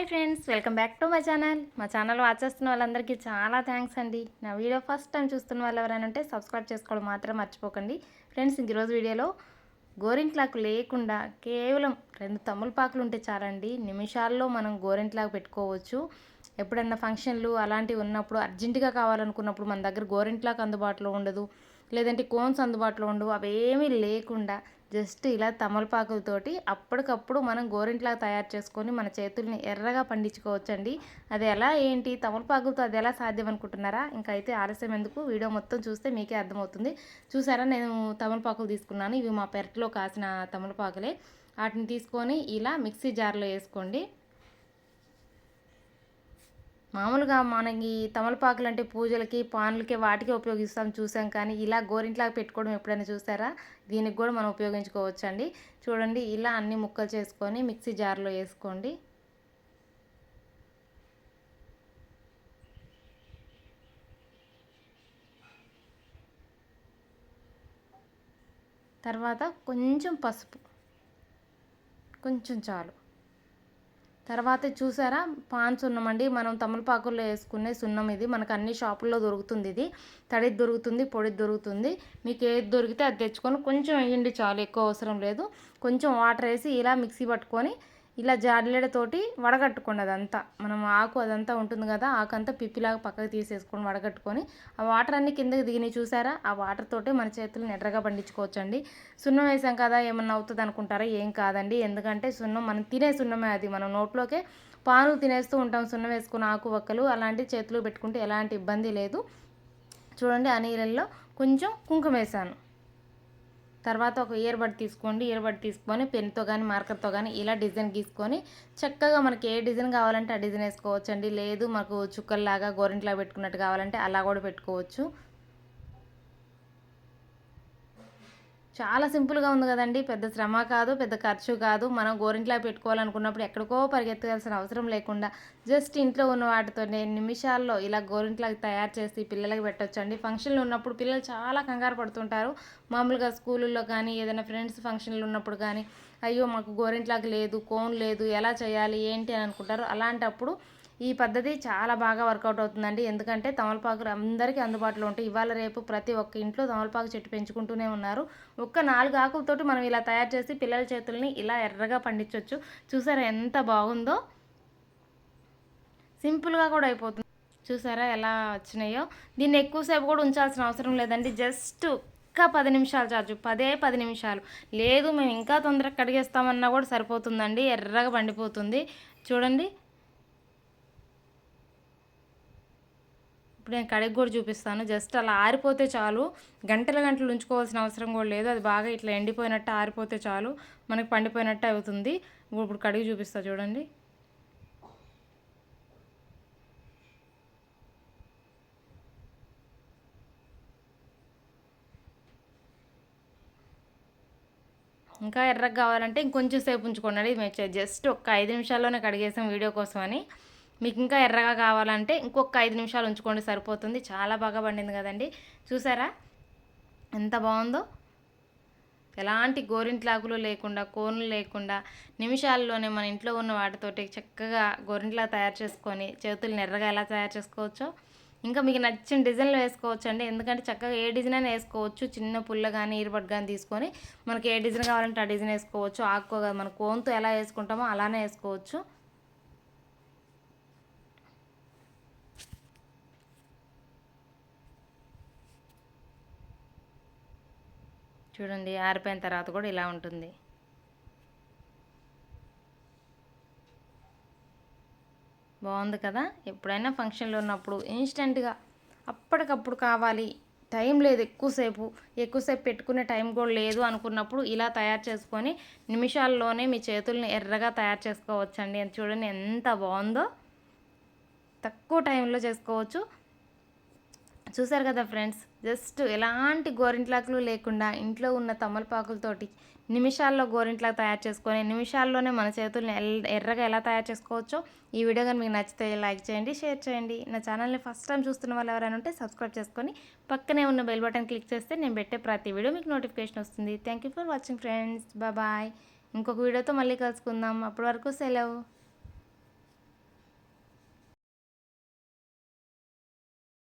Hi friends welcome back to my channel. మా channel watch చేస్తున్న వాళ్ళందరికీ చాలా థ్యాంక్స్ అండి. నా వీడియో ఫస్ట్ టైం చూస్తున్న వాళ్ళు ఎవరైనా ఉంటే సబ్స్క్రైబ్ చేసుకోవడం మాత్రం మర్చిపోకండి. ఫ్రెండ్స్ ఈరోజు వీడియోలో గోరింట్లాకు లేకుండా కేవలం రెండు తమ్ములపాకులు ఉంటే చాలండి. నిమిషాల్లో మనం గోరింట్లాకు పెట్టుకోవచ్చు. ఎప్పుడన్నా ఫంక్షన్లు అలాంటివి ఉన్నప్పుడు అర్జెంటుగా కావాలనుకున్నప్పుడు మన దగ్గర గోరింట్లాకు అందుబాటులో ఉండదు. లేదంటే కోన్స్ అందుబాటులో ఉండవు. అవేమీ లేకుండా జస్ట్ ఇలా తమలపాకులతోటి అప్పటికప్పుడు మనం గోరింట్లా తయారు చేసుకొని మన చేతుల్ని ఎర్రగా పండించుకోవచ్చండి. అది ఎలా ఏంటి? తమలపాకులతో అది ఎలా సాధ్యం అనుకుంటున్నారా? ఇంకా అయితే ఆలస్యం ఎందుకు? వీడియో మొత్తం చూస్తే మీకే అర్థమవుతుంది. చూసారా? నేను తమలపాకులు తీసుకున్నాను. ఇవి మా పెరట్లో కాసిన తమలపాకులే. వాటిని తీసుకొని ఇలా మిక్సీ జార్లో వేసుకోండి. మామూలుగా మనకి తమలపాకులు అంటే పూజలకి పానులకి వాటికి ఉపయోగిస్తాం చూసాం కానీ ఇలా గోరింట్లాగా పెట్టుకోవడం ఎప్పుడైనా చూసారా? దీనికి కూడా మనం ఉపయోగించుకోవచ్చు అండి చూడండి ఇలా అన్ని ముక్కలు చేసుకొని మిక్సీ జార్లో వేసుకోండి. తర్వాత కొంచెం పసుపు. కొంచెం చాలు. తర్వాత చూసారా? పాన్ సున్నం అండి. మనం తమలపాకుల్లో వేసుకునే సున్నం ఇది. మనకు అన్ని షాపుల్లో దొరుకుతుంది ఇది. తడిది దొరుకుతుంది పొడి దొరుకుతుంది. మీకు ఏది దొరికితే అది తెచ్చుకొని కొంచెం వేయండి చాలు. ఎక్కువ అవసరం లేదు. కొంచెం వాటర్ వేసి ఇలా మిక్సీ పట్టుకొని ఇలా జాడలేడతోటి వడగట్టుకోండి అదంతా మనం ఆకు అదంతా ఉంటుంది కదా ఆకు అంతా పిప్పిలాగా పక్కకు తీసేసుకొని వడగట్టుకొని ఆ వాటర్ అన్ని కిందకి దిగిని చూసారా? ఆ వాటర్ తోటే మన చేతులు నిడ్రగా పండించుకోవచ్చండి. సున్నం వేసాం కదా ఏమన్నా అవుతుంది అనుకుంటారా? ఏం కాదండి. ఎందుకంటే సున్నం మనం తినే సున్నమే అది. మనం నోట్లోకే పాలు తినేస్తూ ఉంటాం సున్నం వేసుకున్న ఆకు వక్కలు అలాంటి చేతులు పెట్టుకుంటే ఎలాంటి ఇబ్బంది లేదు. చూడండి ఆ నీళ్ళల్లో కొంచెం కుంకుమ వేసాను. తర్వాత ఒక ఇయర్ బడ్ తీసుకోండి. ఇయర్ బడ్ తీసుకొని పెన్తో కానీ మార్కర్తో కానీ ఇలా డిజైన్ గీసుకొని చక్కగా మనకి ఏ డిజైన్ కావాలంటే ఆ డిజైన్ వేసుకోవచ్చండి. లేదు మాకు చుక్కల్లాగా గోరింట్లా పెట్టుకున్నట్టు కావాలంటే అలా కూడా పెట్టుకోవచ్చు. చాలా సింపుల్గా ఉంది కదండి. పెద్ద శ్రమ కాదు పెద్ద ఖర్చు కాదు. మనం గోరింట్లా పెట్టుకోవాలనుకున్నప్పుడు ఎక్కడికో పరిగెత్తాల్సిన అవసరం లేకుండా జస్ట్ ఇంట్లో ఉన్న వాటితో నిమిషాల్లో ఇలా గోరింట్లా తయారు చేసి పిల్లలకి పెట్టొచ్చండి. ఫంక్షన్లు ఉన్నప్పుడు పిల్లలు చాలా కంగారు పడుతుంటారు. మామూలుగా స్కూళ్ళల్లో కానీ ఏదైనా ఫ్రెండ్స్ ఫంక్షన్లు ఉన్నప్పుడు కానీ అయ్యో మాకు గోరింట్లాకి లేదు కోన్ లేదు ఎలా చేయాలి ఏంటి అని అనుకుంటారు. అలాంటప్పుడు ఈ పద్ధతి చాలా బాగా వర్కౌట్ అవుతుందండి. ఎందుకంటే తమలపాకులు అందరికీ అందుబాటులో ఉంటాయి ఇవాళ రేపు ప్రతి ఒక్క ఇంట్లో తమలపాకు చెట్టు పెంచుకుంటూనే ఉన్నారు. ఒక్క నాలుగు ఆకులతోటి మనం ఇలా తయారు చేసి పిల్లల చేతుల్ని ఇలా ఎర్రగా పండించవచ్చు చూసారా ఎంత బాగుందో? సింపుల్గా కూడా అయిపోతుంది. చూసారా ఎలా వచ్చినాయో? దీన్ని ఎక్కువసేపు కూడా ఉంచాల్సిన అవసరం లేదండి. జస్ట్ ఒక్క పది నిమిషాలు చార్జు పదే పది నిమిషాలు. లేదు మేము ఇంకా తొందరగా కడిగేస్తామన్నా కూడా సరిపోతుందండి. ఎర్రగా పండిపోతుంది. చూడండి. ఇప్పుడు నేను కడిగి కూడా చూపిస్తాను. జస్ట్ అలా ఆరిపోతే చాలు. గంటల గంటలు ఉంచుకోవాల్సిన అవసరం కూడా లేదు. అది బాగా ఇట్లా ఎండిపోయినట్టు ఆరిపోతే చాలు. మనకి పండిపోయినట్టు అవుతుంది. ఇప్పుడు కడిగి చూపిస్తా చూడండి. ఇంకా ఎర్రగా కావాలంటే ఇంకొంచెం సేపు ఉంచుకోండి. మేము జస్ట్ ఒక ఐదు నిమిషాల్లోనే కడిగేసాం వీడియో కోసం అని మీకు ఇంకా ఎర్రగా కావాలంటే ఇంకొక ఐదు నిమిషాలు ఉంచుకోండి సరిపోతుంది. చాలా బాగా పండింది కదండి. చూసారా? ఎంత బాగుందో? ఎలాంటి గోరింట్లాకులు లేకుండా కోన్లు లేకుండా నిమిషాల్లోనే మన ఇంట్లో ఉన్న వాటితోటి చక్కగా గోరింట్లా తయారు చేసుకొని చేతులు ఎర్రగా ఎలా తయారు చేసుకోవచ్చో? ఇంకా మీకు నచ్చిన డిజైన్లు వేసుకోవచ్చు అండి ఎందుకంటే చక్కగా ఏ డిజైన్ అయినా వేసుకోవచ్చు. చిన్న పుల్ల కానీ ఈరబడ్ కానీ తీసుకొని మనకి ఏ డిజైన్ కావాలంటే ఆ డిజైన్ వేసుకోవచ్చు. ఆకుకో మన కోన్తో ఎలా వేసుకుంటామో అలానే వేసుకోవచ్చు. చూడండి ఆరిపోయిన తర్వాత కూడా ఇలా ఉంటుంది. బాగుంది కదా? ఎప్పుడైనా ఫంక్షన్లో ఉన్నప్పుడు ఇన్స్టెంట్గా అప్పటికప్పుడు కావాలి. టైం లేదు ఎక్కువసేపు. ఎక్కువసేపు పెట్టుకునే టైం కూడా లేదు అనుకున్నప్పుడు ఇలా తయారు చేసుకొని నిమిషాల్లోనే మీ చేతుల్ని ఎర్రగా తయారు చేసుకోవచ్చండి. చూడండి ఎంత బాగుందో. తక్కువ టైంలో చేసుకోవచ్చు. చూసారు కదా ఫ్రెండ్స్ జస్ట్ ఎలాంటి గోరింట్లాకులు లేకుండా ఇంట్లో ఉన్న తమలపాకులతోటి నిమిషాల్లో గోరింట్లాకు తయారు చేసుకొని నిమిషాల్లోనే మన చేతుల్ని ఎర్రగా ఎలా తయారు చేసుకోవచ్చో ఈ వీడియో కానీ మీకు నచ్చితే లైక్ చేయండి షేర్ చేయండి. నా ఛానల్ని ఫస్ట్ టైం చూస్తున్న వాళ్ళు ఎవరైనా ఉంటే సబ్స్క్రైబ్ చేసుకొని పక్కనే ఉన్న బెల్ బటన్ క్లిక్ చేస్తే నేను పెట్టే ప్రతి వీడియో మీకు నోటిఫికేషన్ వస్తుంది. Thank you for watching friends bye ఇంకొక వీడియోతో మళ్ళీ కలుసుకుందాం. అప్పటి వరకు సెలవు.